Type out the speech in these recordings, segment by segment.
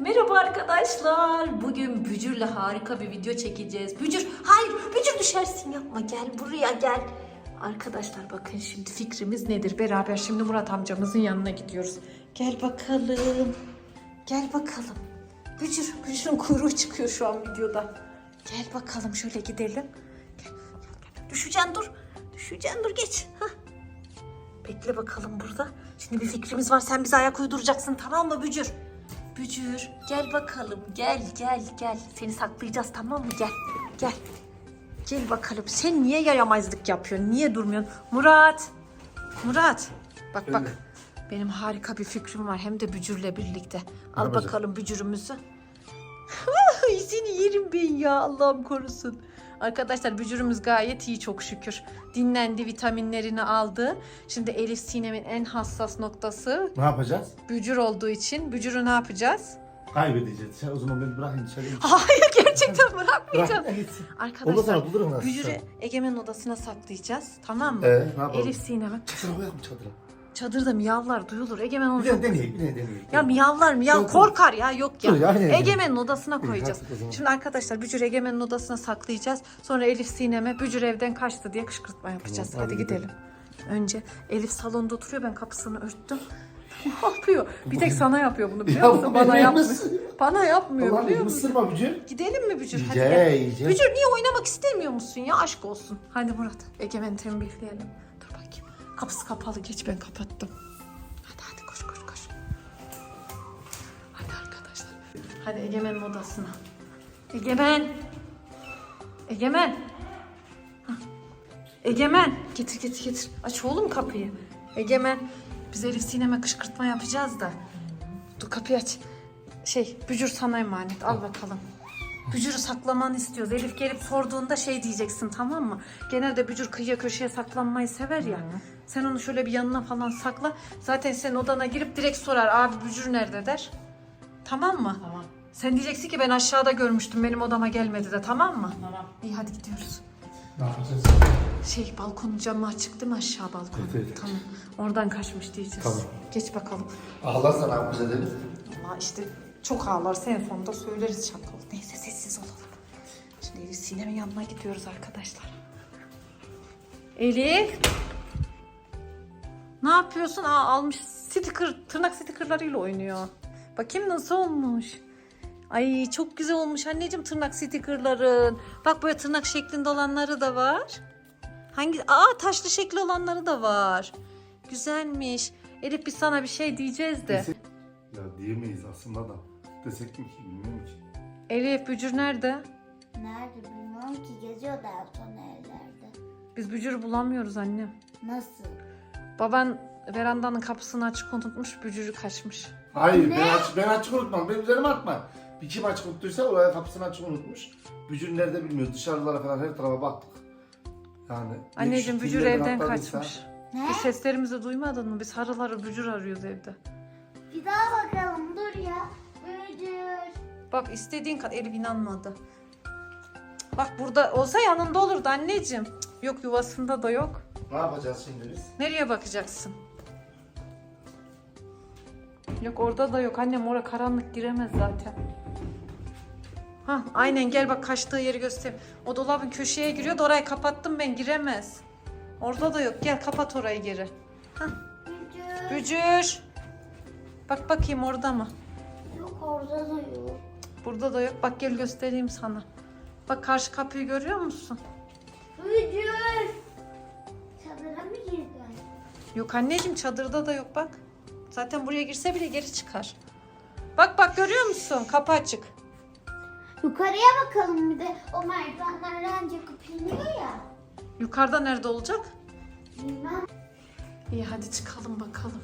Merhaba arkadaşlar. Bugün Bücür'le harika bir video çekeceğiz. Bücür, hayır Bücür düşersin yapma. Gel buraya gel. Arkadaşlar bakın şimdi fikrimiz nedir? Beraber şimdi Murat amcamızın yanına gidiyoruz. Gel bakalım. Gel bakalım. Bücür, Bücür'ün kuyruğu çıkıyor şu an videoda. Gel bakalım şöyle gidelim. Gel. Düşeceksin dur. Düşeceksin dur geç. Hah. Bekle bakalım burada. Şimdi bir fikrimiz var. Sen bize ayak uyduracaksın tamam mı Bücür? Bücür gel bakalım. Gel gel gel. Seni saklayacağız tamam mı? Gel. Gel. Gel bakalım. Sen niye yayamazlık yapıyorsun? Niye durmuyorsun? Murat. Murat. Bak bak. Benim harika bir fikrim var. Hem de Bücür'le birlikte. Al yapacağız? bakalım Bücür'ümüzü. Seni yerim ben ya Allah'ım korusun. Arkadaşlar bücürümüz gayet iyi çok şükür. Dinlendi, vitaminlerini aldı. Şimdi Elif Sinem'in en hassas noktası Ne yapacağız? bücür olduğu için. Bücürü ne yapacağız? Kaybedeceğiz. Sen o zaman beni bırakın dışarı. Hayır gerçekten bırakmayacağım. Bırak gitsin. Ondan Arkadaşlar sonra bulurum nasıl? bücürü odasına saklayacağız. Tamam mı? Ee, ne yapalım? Elif Sinem'e. Çadıra koyalım çadıra. Çadırda miyavlar duyulur. Egemen onu çok... de deneyelim, deneyelim. Ya miyavlar miyav Yok, korkar ya yok ya. Dur ya, aynen. Egemen'in odasına İyi, koyacağız. o zaman. Şimdi arkadaşlar Bücür Egemen'in odasına saklayacağız. Sonra Elif Sinem'e Bücür evden kaçtı diye kışkırtma yapacağız. Hadi, hadi gidelim. Önce Elif salonda oturuyor ben kapısını örttüm. ne yapıyor? Bir tek sana yapıyor bunu biliyor Ya musun? bu Bana benim yapmıyor. misin? Bana yapmıyor Allah'ım biliyor musun? ısırma Bücür. Gidelim mi Bücür? Hadi Yiyeceğiz, gel. yiyeceğiz. Bücür niye oynamak istemiyor musun ya? Aşk olsun. Hadi Murat. Egemen'i tembihleyelim. Kapısı kapalı. Geç ben kapattım. Hadi hadi koş koş koş. Hadi arkadaşlar. Hadi Egemen'in odasına. Egemen. Egemen. Hah. Egemen. Getir getir getir. Aç oğlum kapıyı. Egemen. Biz Elif Sinem'e kışkırtma yapacağız da. Dur kapıyı aç. Şey, Bücür sana emanet. Al bakalım. Bücür'ü saklamanı istiyoruz. Elif gelip sorduğunda şey diyeceksin tamam mı? Genelde Bücür kıyıya köşeye saklanmayı sever ya. Sen onu şöyle bir yanına falan sakla. Zaten senin odana girip direkt sorar. Abi Bücür nerede der. Tamam mı? Tamam. Sen diyeceksin ki ben aşağıda görmüştüm. Benim odama gelmedi de tamam mı? Tamam. İyi hadi gidiyoruz. Ne yapacağız? Şey balkonun camı açık değil mi aşağı balkon? Evet, evet. Tamam. Oradan kaçmış diyeceğiz. Tamam. Geç bakalım. Ağlarsa ne yapacağız Elif? Ama işte çok ağlarsa en sonunda söyleriz şapkalı. Neyse Elif Sinem'in yanına gidiyoruz arkadaşlar. Elif. Ne yapıyorsun? Aa, almış sticker, tırnak stickerlarıyla oynuyor. Bakayım nasıl olmuş. Ay çok güzel olmuş anneciğim tırnak stickerların. Bak böyle tırnak şeklinde olanları da var. Hangi? Aa taşlı şekli olanları da var. Güzelmiş. Elif biz sana bir şey diyeceğiz de. Ya diyemeyiz aslında da. Desek mi ki bilmiyorum ki. Elif Bücür nerede? Nerede bilmiyorum ki geziyor da son evlerde. Biz Bücür'ü bulamıyoruz annem. Nasıl? Baban verandanın kapısını açık unutmuş, Bücür'ü kaçmış. Hayır Ne? ben, aç, ben açık unutmam. Benim üzerime atma. Bir kim açık unuttuysa oraya kapısını açık unutmuş. Bücür nerede bilmiyoruz. Dışarılara falan her tarafa baktık. Yani. Anneciğim Bücür evden atladıysa- kaçmış. Ne? Biz seslerimizi duymadın mı? Biz harıl harıl Bücür arıyoruz evde. Bir daha bakalım dur ya. Büyüdür. Bak istediğin kadar Elif inanmadı. Bak burada olsa yanında olurdu anneciğim. Cık, Yok yuvasında da yok. Ne yapacağız şimdi biz? Nereye bakacaksın? Yok orada da yok. Annem oraya karanlık giremez zaten. Ha aynen gel bak kaçtığı yeri göster. O dolabın köşeye giriyor da orayı kapattım ben giremez. Orada da yok. Gel kapat orayı geri. Büyüdür. Bücür. Bak bakayım orada mı? Yok orada da yok. Burada da yok. Bak gel göstereyim sana. Bak karşı kapıyı görüyor musun? Büyüdür. Çadıra mı girdin? Yok anneciğim çadırda da yok bak. Zaten buraya girse bile geri çıkar. Bak bak görüyor musun? Kapı açık. Yukarıya bakalım bir de. O merdivenlerden çıkıp iniyor ya. Yukarıda nerede olacak? Bilmem. İyi hadi çıkalım bakalım.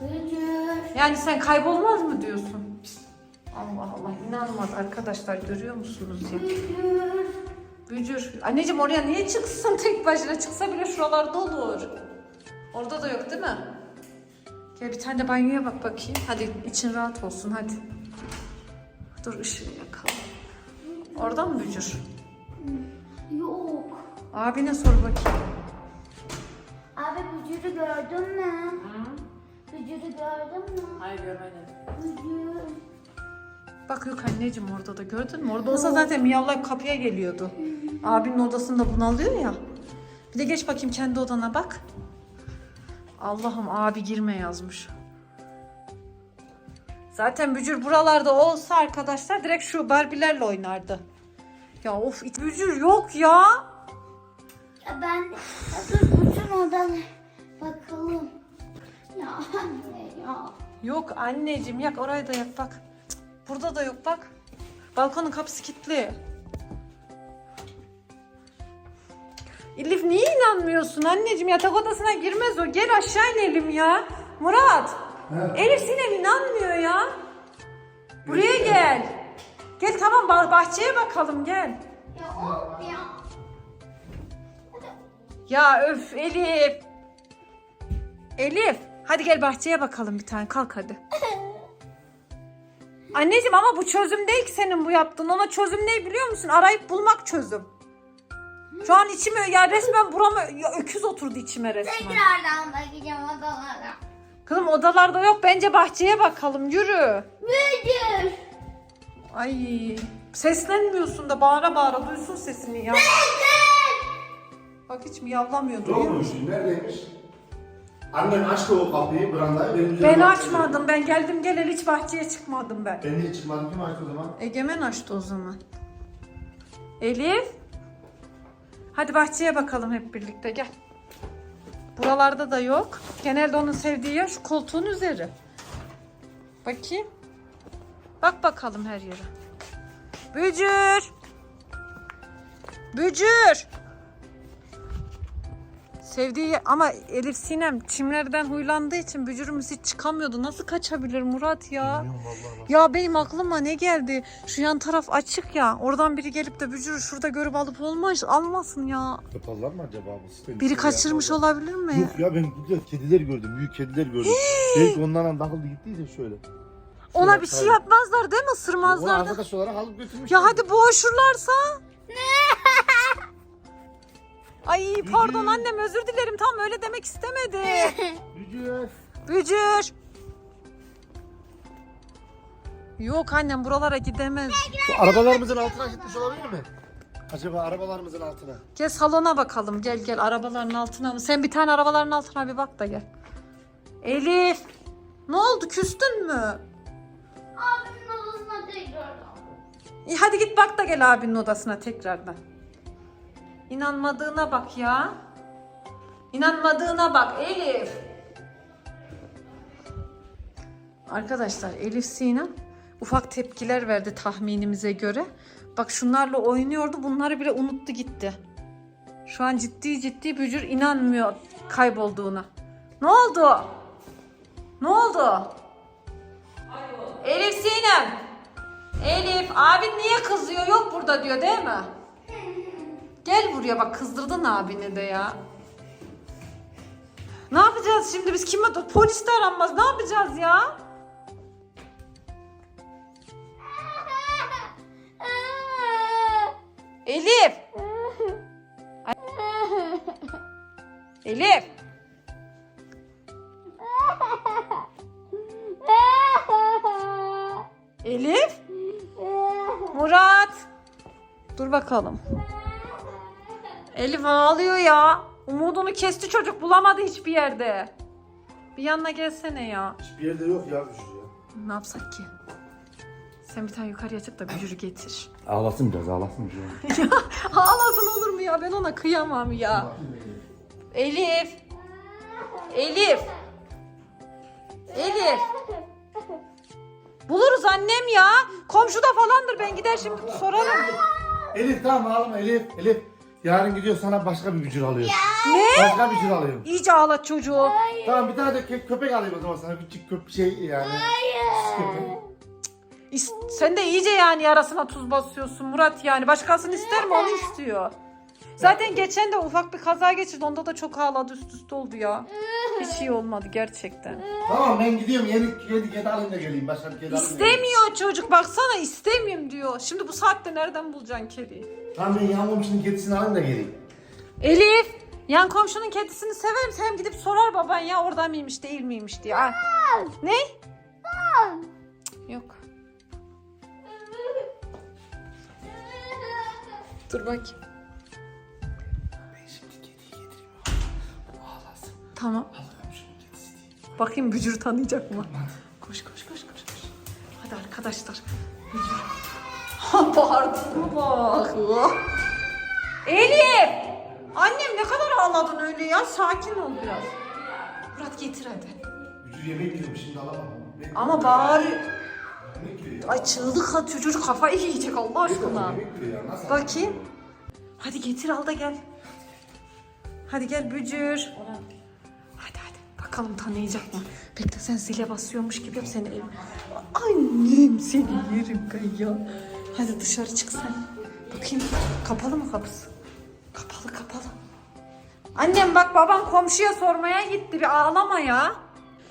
Büyüdür. Yani sen kaybolmaz mı diyorsun? Allah Allah inanmaz arkadaşlar görüyor musunuz ya? Bücür. Anneciğim oraya niye çıksın tek başına? Çıksa bile şuralarda olur. Orada da yok değil mi? Gel bir tane de banyoya bak bakayım. Hadi için rahat olsun hadi. Dur ışığı yakalım. Orada mı Bücür? Yok. Abine sor bakayım. Abi bücürü gördün mü? Bücürü gördün mü? Hayır görmedim. Bücür. Bak yok anneciğim orada da gördün mü? Orada olsa zaten miyavlayıp kapıya geliyordu. Abinin odasında bunalıyor ya. Bir de geç bakayım kendi odana bak. Allah'ım abi girme yazmış. Zaten Bücür buralarda olsa arkadaşlar direkt şu Barbie'lerle oynardı. Ya of it- Bücür yok ya. Ya ben ya dur bütün odalara bakalım. Ya anne ya. Yok anneciğim yak orayı da yak bak. Burada da yok bak. Balkonun kapısı kilitli. Elif niye inanmıyorsun anneciğim? Yatak odasına girmez o. Gel aşağı inelim ya. Murat. He. Elif Sinem inanmıyor ya. Buraya gel. Gel tamam bah- bahçeye bakalım gel. Ya. Ya öf Elif. Elif. Hadi gel bahçeye bakalım bir tane kalk hadi. Anneciğim ama bu çözüm değil ki senin bu yaptığın. Ona çözüm ne biliyor musun? Arayıp bulmak çözüm. Şu an içime ya resmen burama ya öküz oturdu içime resmen. Tekrardan bakacağım odalara. Kızım odalarda yok bence bahçeye bakalım yürü. Müdür. Ay seslenmiyorsun da bağıra bağıra duysun sesini ya. Bak hiç miyavlamıyor Yok duyuyor mu musun? şimdi? Neredeymiş? Annem açtı o kapıyı, brandayı. Benim Ben üzerime açmadım ben geldim geleli hiç bahçeye çıkmadım ben. Ben niye çıkmadım? Kim açtı o zaman? Egemen açtı o zaman. Elif. Hadi bahçeye bakalım hep birlikte gel. Buralarda da yok. Genelde onun sevdiği yer şu koltuğun üzeri. Bakayım. Bak bakalım her yere. Bücür. Bücür. Sevdiği yer- ama Elif Sinem çimlerden huylandığı için bücürümüz hiç çıkamıyordu. Nasıl kaçabilir Murat ya? Ya benim aklıma ne geldi? Şu yan taraf açık ya. Oradan biri gelip de bücürü şurada görüp alıp olmaz. Almasın ya. Yaparlar mı acaba bu sistemi? Biri kaçırmış olabilir mi? Yok ya ben burada kediler gördüm. Büyük kediler gördüm. Belki onlarla takıldı gittiyse şöyle. Ona bir şey yapmazlar değil mi? Onu Isırmazlar da. arkadaş olarak alıp götürmüş. Ya hadi boğuşurlarsa. Ay pardon annem özür dilerim. Tam öyle demek istemedi. Bücür. Bücür. Yok annem buralara gidemez. Şu arabalarımızın altına gitmiş olabilir mi? Acaba arabalarımızın altına. Gel salona bakalım. Gel gel arabaların altına mı? Sen bir tane arabaların altına bir bak da gel. Elif. Ne oldu? Küstün mü? Abimin odasına tekrardan. İyi hadi git bak da gel abinin odasına tekrardan. İnanmadığına bak ya. İnanmadığına bak Elif. Arkadaşlar Elif Sinem ufak tepkiler verdi tahminimize göre. Bak şunlarla oynuyordu bunları bile unuttu gitti. Şu an ciddi ciddi bücür inanmıyor kaybolduğuna. Ne oldu? Ne oldu? Elif Sinem. Elif abin niye kızıyor yok burada diyor değil mi? Gel buraya bak kızdırdın abini de ya. Ne yapacağız şimdi biz kime polis de aranmaz ne yapacağız ya? Elif. Elif. Elif. Murat. Dur bakalım. Elif ağlıyor ya. Umudunu kesti çocuk bulamadı hiçbir yerde. Bir yanına gelsene ya. Hiçbir yerde yok ya Bücür ya. Ne yapsak ki? Sen bir tane yukarıya çık da bücürü getir. Ağlasın biraz ağlasın biraz. Ağlasın olur mu ya? Ben ona kıyamam ya. Elif. Elif. Elif. Buluruz annem ya. Komşuda falandır ben gider şimdi sorarım. Elif tamam ağlama Elif. Elif. Yarın gidiyor sana başka bir bücür alıyor. Ne? Başka bir bücür alıyorum. İyice ağlat çocuğu. Tamam bir tane de kö- köpek alayım o zaman sana. Küçük köpek şey yani. Köpek. İs- Sen de iyice yani yarasına tuz basıyorsun Murat yani. Başkasını ister mi onu istiyor. Zaten geçen de ufak bir kaza geçirdi. Onda da çok ağladı üst üste oldu ya. Hiç iyi olmadı gerçekten. Tamam ben gidiyorum yeni yeni kedi alayım da geleyim. Başka bir kedi alayım geleyim. İstemiyor çocuk baksana istemiyorum diyor. Şimdi bu saatte nereden bulacaksın kediyi? Tamam ben yan komşunun kedisini alayım da geleyim. Elif yan komşunun kedisini sever misin? Hem gidip sorar baban ya orada mıymış değil miymiş diye. Ah. Al. Ne? Yok. Dur bakayım. Tamam. Bakayım bücür tanıyacak mı? Koş koş koş koş koş. Hadi arkadaşlar. Bücür. Bağırdığına bak. Elif! Annem ne kadar ağladın öyle ya? Sakin ol biraz. Murat getir hadi. Vücut yemek yiyorum şimdi alamam. Ama. Yemek yiyor ya. Ay çığlık atıyor çocuk kafayı yiyecek Allah aşkına. Bakayım. Hadi getir al da gel. Hadi gel bücür. Hadi. Bakalım tanıyacak mı? Bekle sen zile basıyormuş gibi yap seni elim. Annem seni yerim kayya. Hadi dışarı çık sen. Bakayım kapalı mı kapısı? Kapalı kapalı. Annem bak babam komşuya sormaya gitti bir ağlama ya.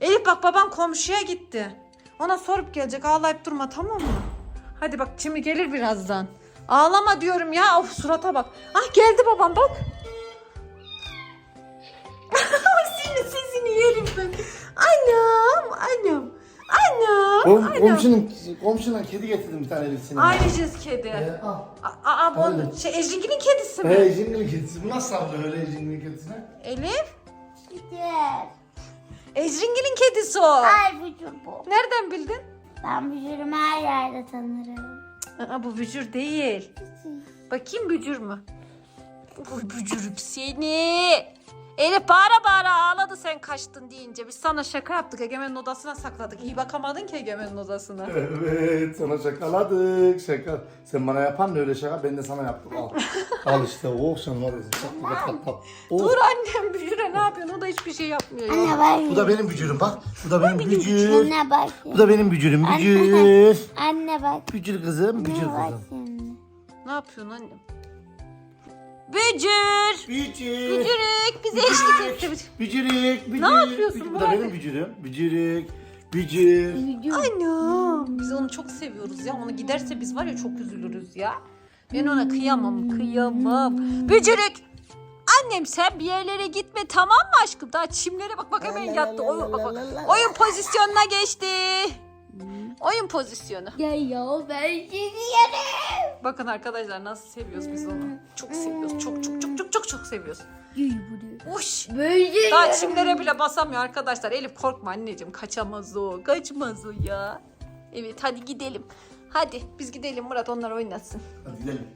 Elif bak babam komşuya gitti. Ona sorup gelecek ağlayıp durma tamam mı? Hadi bak şimdi gelir birazdan. Ağlama diyorum ya. Of surata bak. Ah geldi babam bak. Sesini yerim ben. Anam, anam, anam, Kom anam. komşunun, komşunun kedi getirdim bir tane Elif'sine. Aynı cins kedi. Ee, al. Aa, bu Öyle. şey Ejringi'nin kedisi mi? He Ejin'in kedisi. Bu nasıl sallıyor öyle Ejin'in kedisine? Elif. Gider. Ejringi'nin kedisi o. Ay bücür bu. Nereden bildin? Ben bücürümü her yerde tanırım. Aa, bu bücür değil. Bakayım bücür mü? Bu bücürüm seni. Elif bağıra bağıra ağladı sen kaçtın deyince. Biz sana şaka yaptık. Egemen'in odasına sakladık. İyi bakamadın ki Egemen'in odasına. Evet sana şakaladık şaka. Sen bana yapan da öyle şaka ben de sana yaptım al. al işte oh sen var ya tat. Oh. Dur annem bücüre ne yapıyorsun? O da hiçbir şey yapmıyor. ya. Anne bak. Bu da benim bücürüm bak. Bu da benim bücür. Anne bak. Bu da benim bücürüm. Bücür. Anne bak. Bücür kızım. Bücür Anne bak kızım. şimdi. Ne yapıyorsun annem? Bücür! Bücür. Bücürük bize eşlik etti. Bücürük. Bücür. Ne yapıyorsun Bücür. bu Bu da arada? benim bücürüm. Bücürük. Bücür. Annem. Biz onu çok seviyoruz ya. Onu giderse biz var ya çok üzülürüz ya. Ben ona kıyamam, kıyamam. Bücürük! Annem sen bir yerlere gitme tamam mı aşkım? Daha çimlere bak bak hemen yattı. Oyun, bak, bak. Oyun pozisyonuna geçti. Oyun pozisyonu. Gel ya ben sizi yerim. Bakın arkadaşlar nasıl seviyoruz biz onu. Çok seviyoruz. Çok çok çok çok çok çok seviyoruz. Uş. Böyle Daha çimlere bile basamıyor arkadaşlar. Elif korkma anneciğim. Kaçamaz o. Kaçmaz o ya. Evet hadi gidelim. Hadi biz gidelim Murat onlar oynasın. Hadi gidelim.